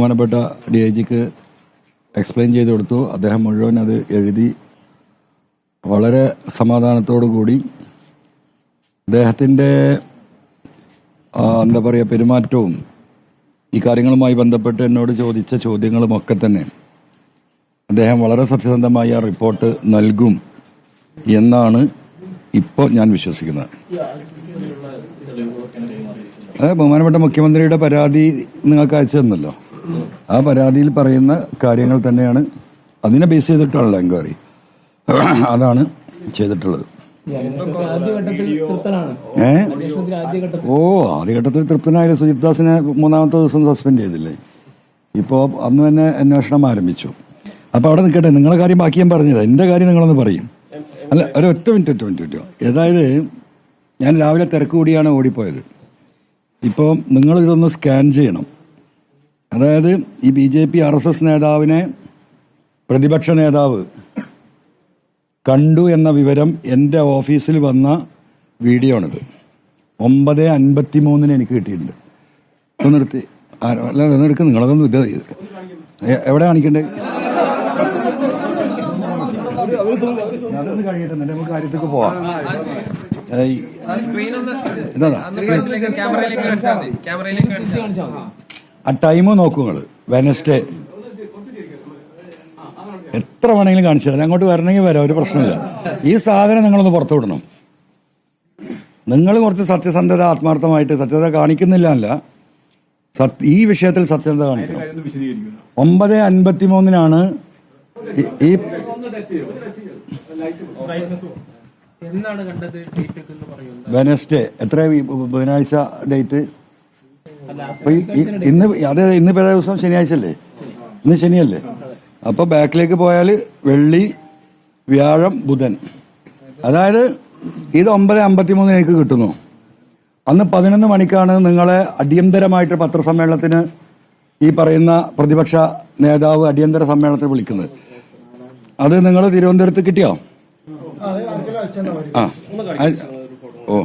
ബഹുമാനപ്പെട്ട D I ജിക്ക് explain ചെയ്ത് കൊടുത്തു. അദ്ദേഹം മുഴുവൻ അത് എഴുതി വളരെ സമാധാനത്തോടു കൂടി അദ്ദേഹത്തിന്റെ എന്താ പറയുക പെരുമാറ്റവും ഈ കാര്യങ്ങളുമായി ബന്ധപ്പെട്ട് എന്നോട് ചോദിച്ച ചോദ്യങ്ങളുമൊക്കെ തന്നെ അദ്ദേഹം വളരെ സത്യസന്ധമായി ആ റിപ്പോർട്ട് നൽകും എന്നാണ് ഇപ്പോൾ ഞാൻ വിശ്വസിക്കുന്നത്. അതെ ബഹുമാനപ്പെട്ട മുഖ്യമന്ത്രിയുടെ പരാതി നിങ്ങൾക്ക് അയച്ചു തന്നല്ലോ. ആ പരാതിയിൽ പറയുന്ന കാര്യങ്ങൾ തന്നെയാണ് അതിനെ ബേസ് ചെയ്തിട്ടുള്ള എൻക്വയറി അതാണ് ചെയ്തിട്ടുള്ളത്. ഏ? ഓ ആദ്യഘട്ടത്തിൽ തൃപ്തനായാലും സുജിത് ദാസിനെ മൂന്നാമത്തെ ദിവസം സസ്പെൻഡ് ചെയ്തില്ലേ? ഇപ്പോൾ അന്ന് തന്നെ അന്വേഷണം ആരംഭിച്ചു. അപ്പോൾ അവിടെ നിൽക്കട്ടെ നിങ്ങളുടെ കാര്യം ബാക്കി ഞാൻ പറഞ്ഞില്ല എന്റെ കാര്യം നിങ്ങളൊന്ന് പറയും. അല്ല ഒരു ഒറ്റ മിനിറ്റ് ഒറ്റ മിനിറ്റ്. ഒറ്റ അതായത് ഞാൻ രാവിലെ തിരക്ക് കൂടിയാണ് ഓടിപ്പോയത്. ഇപ്പോൾ നിങ്ങൾ ഇതൊന്ന് സ്കാൻ ചെയ്യണം. അതായത് ഈ B J P R S S നേതാവിനെ പ്രതിപക്ഷ നേതാവ് കണ്ടു എന്ന വിവരം എന്റെ ഓഫീസിൽ വന്ന വീഡിയോ ആണിത് ഒമ്പത് അൻപത്തി മൂന്നിന് എനിക്ക് കിട്ടിയിട്ടുണ്ട്. ഒന്ന് നിർത്തി അല്ല ഒന്ന് എടുക്ക് നിങ്ങളതൊന്നും ഇത് എവിടെ കാണിക്കണ്ടേ? അതൊന്ന് കഴിയട്ടെ നമുക്ക് കാര്യത്തേക്ക് പോവാം. ഇതാ ആ ടൈം നോക്കൂ നിങ്ങൾ വെനസ്ഡേ എത്ര വേണമെങ്കിലും കാണിച്ചു തരാം. അങ്ങോട്ട് വരണമെങ്കിൽ വരാം ഒരു പ്രശ്നമില്ല. ഈ സാധനം നിങ്ങളൊന്ന് പുറത്തു വിടണം. നിങ്ങൾ കുറച്ച് സത്യസന്ധത ആത്മാർത്ഥമായിട്ട് സത്യസന്ധത കാണിക്കുന്നില്ല അല്ല ഈ വിഷയത്തിൽ സത്യസന്ധത കാണിക്കണം. ഒമ്പത് അൻപത്തി മൂന്നിനാണ് ഈ വെനസ്ഡേ എത്ര ബുധനാഴ്ച ഡേറ്റ് അപ്പൊ ഇന്ന് അതെ ഇന്ന് ഇപ്പൊ ഏതാ ദിവസം ശനിയാഴ്ച അല്ലേ ഇന്ന് ശനിയല്ലേ? അപ്പൊ ബാക്കിലേക്ക് പോയാൽ വെള്ളി വ്യാഴം ബുധൻ. അതായത് ഇത് ഒമ്പത് അമ്പത്തി മൂന്നിന് എനിക്ക് കിട്ടുന്നു. അന്ന് പതിനൊന്ന് മണിക്കാണ് നിങ്ങളെ അടിയന്തരമായിട്ട് പത്രസമ്മേളനത്തിന് ഈ പറയുന്ന പ്രതിപക്ഷ നേതാവ് അടിയന്തര സമ്മേളനത്തിന് വിളിക്കുന്നത്. അത് നിങ്ങൾ തിരുവനന്തപുരത്ത് കിട്ടിയോ? ആ ഓ.